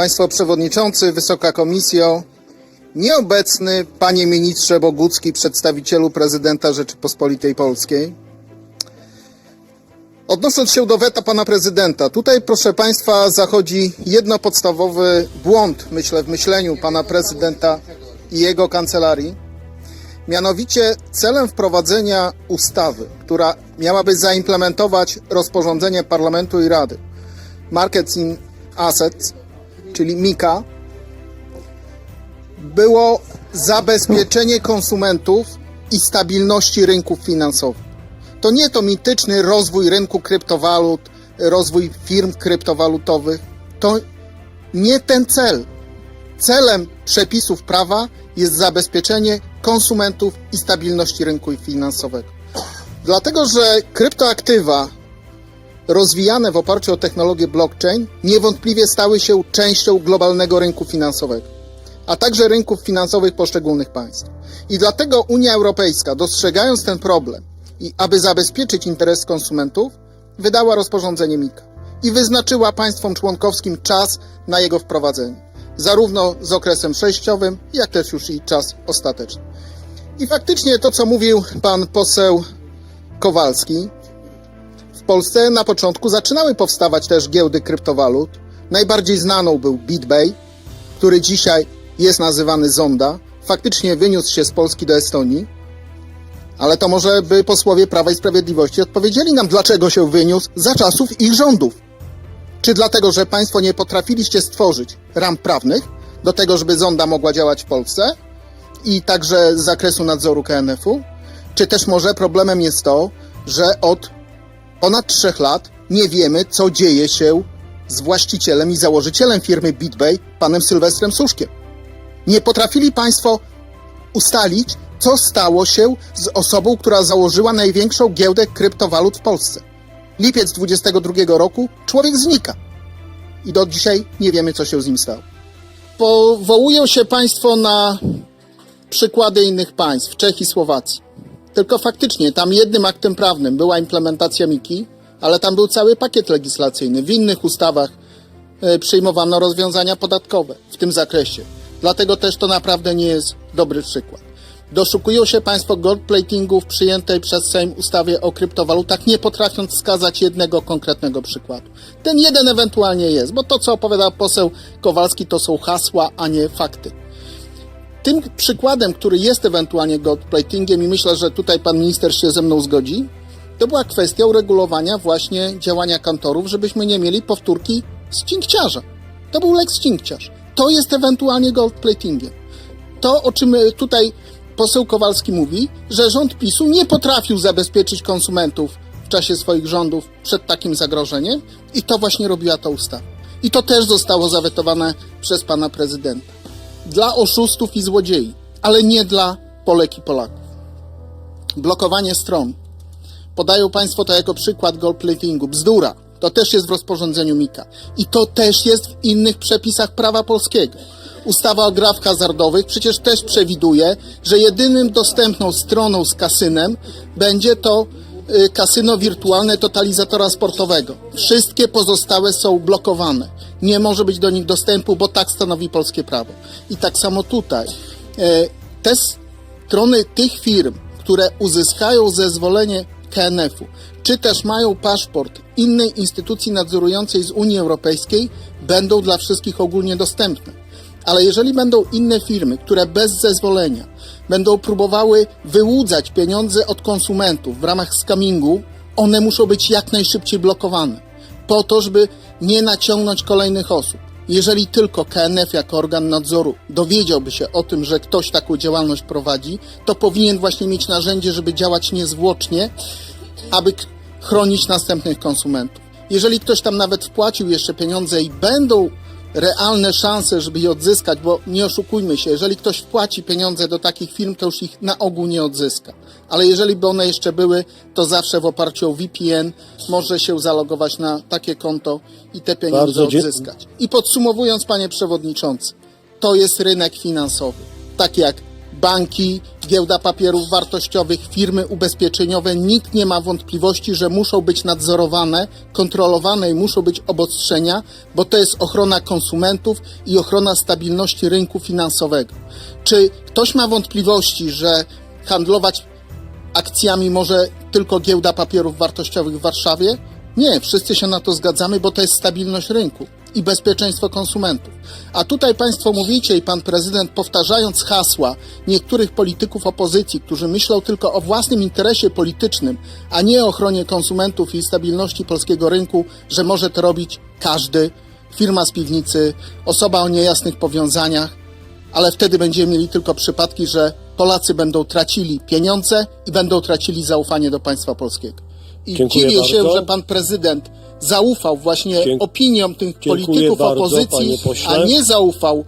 Państwo Przewodniczący, Wysoka Komisjo, nieobecny Panie Ministrze Bogucki, przedstawicielu Prezydenta Rzeczypospolitej Polskiej. Odnosząc się do weta Pana Prezydenta, tutaj proszę Państwa zachodzi jedno podstawowy błąd, myślę, w myśleniu Pana Prezydenta i jego kancelarii. Mianowicie celem wprowadzenia ustawy, która miałaby zaimplementować rozporządzenie Parlamentu i Rady Markets in Assets, czyli MIKA, było zabezpieczenie konsumentów i stabilności rynków finansowych. To nie to mityczny rozwój rynku kryptowalut, rozwój firm kryptowalutowych. To nie ten cel. Celem przepisów prawa jest zabezpieczenie konsumentów i stabilności rynku finansowego. Dlatego, że kryptoaktywa rozwijane w oparciu o technologię blockchain niewątpliwie stały się częścią globalnego rynku finansowego, a także rynków finansowych poszczególnych państw. I dlatego Unia Europejska, dostrzegając ten problem i aby zabezpieczyć interes konsumentów, wydała rozporządzenie MiCA i wyznaczyła państwom członkowskim czas na jego wprowadzenie, zarówno z okresem przejściowym, jak też już i czas ostateczny. I faktycznie to, co mówił pan poseł Kowalski, Polsce na początku zaczynały powstawać też giełdy kryptowalut. Najbardziej znaną był BitBay, który dzisiaj jest nazywany Zonda. Faktycznie wyniósł się z Polski do Estonii. Ale to może by posłowie Prawa i Sprawiedliwości odpowiedzieli nam, dlaczego się wyniósł za czasów ich rządów. Czy dlatego, że państwo nie potrafiliście stworzyć ram prawnych do tego, żeby Zonda mogła działać w Polsce i także z zakresu nadzoru KNF-u? Czy też może problemem jest to, że od ponad trzech lat nie wiemy, co dzieje się z właścicielem i założycielem firmy BitBay, panem Sylwestrem Suszkiem. Nie potrafili Państwo ustalić, co stało się z osobą, która założyła największą giełdę kryptowalut w Polsce. Lipiec 22 roku człowiek znika. I do dzisiaj nie wiemy, co się z nim stało. Powołują się Państwo na przykłady innych państw, Czech i Słowacji. Tylko faktycznie tam jednym aktem prawnym była implementacja Miki, ale tam był cały pakiet legislacyjny. W innych ustawach e, przyjmowano rozwiązania podatkowe w tym zakresie. Dlatego też to naprawdę nie jest dobry przykład. Doszukują się Państwo goldplatingu w przyjętej przez Sejm ustawie o kryptowalutach, nie potrafiąc wskazać jednego konkretnego przykładu. Ten jeden ewentualnie jest, bo to, co opowiadał poseł Kowalski, to są hasła, a nie fakty. Tym przykładem, który jest ewentualnie goldplatingiem i myślę, że tutaj pan minister się ze mną zgodzi, to była kwestia uregulowania właśnie działania kantorów, żebyśmy nie mieli powtórki z cinkciarza. To był lex cinkciarz. To jest ewentualnie goldplatingiem. To, o czym e, tutaj poseł Kowalski mówi, że rząd PiSu nie potrafił zabezpieczyć konsumentów w czasie swoich rządów przed takim zagrożeniem i to właśnie robiła ta ustawa. I to też zostało zawetowane przez pana prezydenta dla oszustów i złodziei, ale nie dla Polek i Polaków. Blokowanie stron. Podają Państwo to jako przykład goldplatingu. Bzdura. To też jest w rozporządzeniu MIKA. I to też jest w innych przepisach prawa polskiego. Ustawa o grach hazardowych przecież też przewiduje, że jedynym dostępną stroną z kasynem będzie to y, kasyno wirtualne totalizatora sportowego. Wszystkie pozostałe są blokowane. Nie może być do nich dostępu, bo tak stanowi polskie prawo. I tak samo tutaj. E, Te strony tych firm, które uzyskają zezwolenie KNF-u, czy też mają paszport innej instytucji nadzorującej z Unii Europejskiej, będą dla wszystkich ogólnie dostępne. Ale jeżeli będą inne firmy, które bez zezwolenia będą próbowały wyłudzać pieniądze od konsumentów w ramach scamingu, one muszą być jak najszybciej blokowane, po to, żeby nie naciągnąć kolejnych osób. Jeżeli tylko KNF jako organ nadzoru dowiedziałby się o tym, że ktoś taką działalność prowadzi, to powinien właśnie mieć narzędzie, żeby działać niezwłocznie, aby chronić następnych konsumentów. Jeżeli ktoś tam nawet wpłacił jeszcze pieniądze i będą realne szanse, żeby je odzyskać, bo nie oszukujmy się, jeżeli ktoś wpłaci pieniądze do takich firm, to już ich na ogół nie odzyska. Ale jeżeli by one jeszcze były, to zawsze w oparciu o VPN może się zalogować na takie konto i te pieniądze Bardzo odzyskać. I podsumowując, panie przewodniczący, to jest rynek finansowy, tak jak banki, giełda papierów wartościowych, firmy ubezpieczeniowe, nikt nie ma wątpliwości, że muszą być nadzorowane, kontrolowane i muszą być obostrzenia, bo to jest ochrona konsumentów i ochrona stabilności rynku finansowego. Czy ktoś ma wątpliwości, że handlować akcjami może tylko giełda papierów wartościowych w Warszawie? Nie, wszyscy się na to zgadzamy, bo to jest stabilność rynku i bezpieczeństwo konsumentów. A tutaj Państwo mówicie i Pan Prezydent powtarzając hasła niektórych polityków opozycji, którzy myślą tylko o własnym interesie politycznym, a nie o ochronie konsumentów i stabilności polskiego rynku, że może to robić każdy, firma z piwnicy, osoba o niejasnych powiązaniach, ale wtedy będziemy mieli tylko przypadki, że Polacy będą tracili pieniądze i będą tracili zaufanie do państwa polskiego. I Dziękuję dziwię się, że pan prezydent zaufał właśnie Dzie- opiniom tych Dziękuję polityków bardzo, opozycji, pośle. a nie zaufał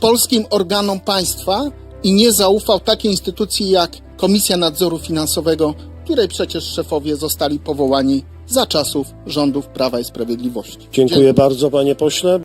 polskim organom państwa i nie zaufał takiej instytucji jak Komisja Nadzoru Finansowego, której przecież szefowie zostali powołani za czasów rządów Prawa i Sprawiedliwości. Dziękuję bardzo, panie pośle.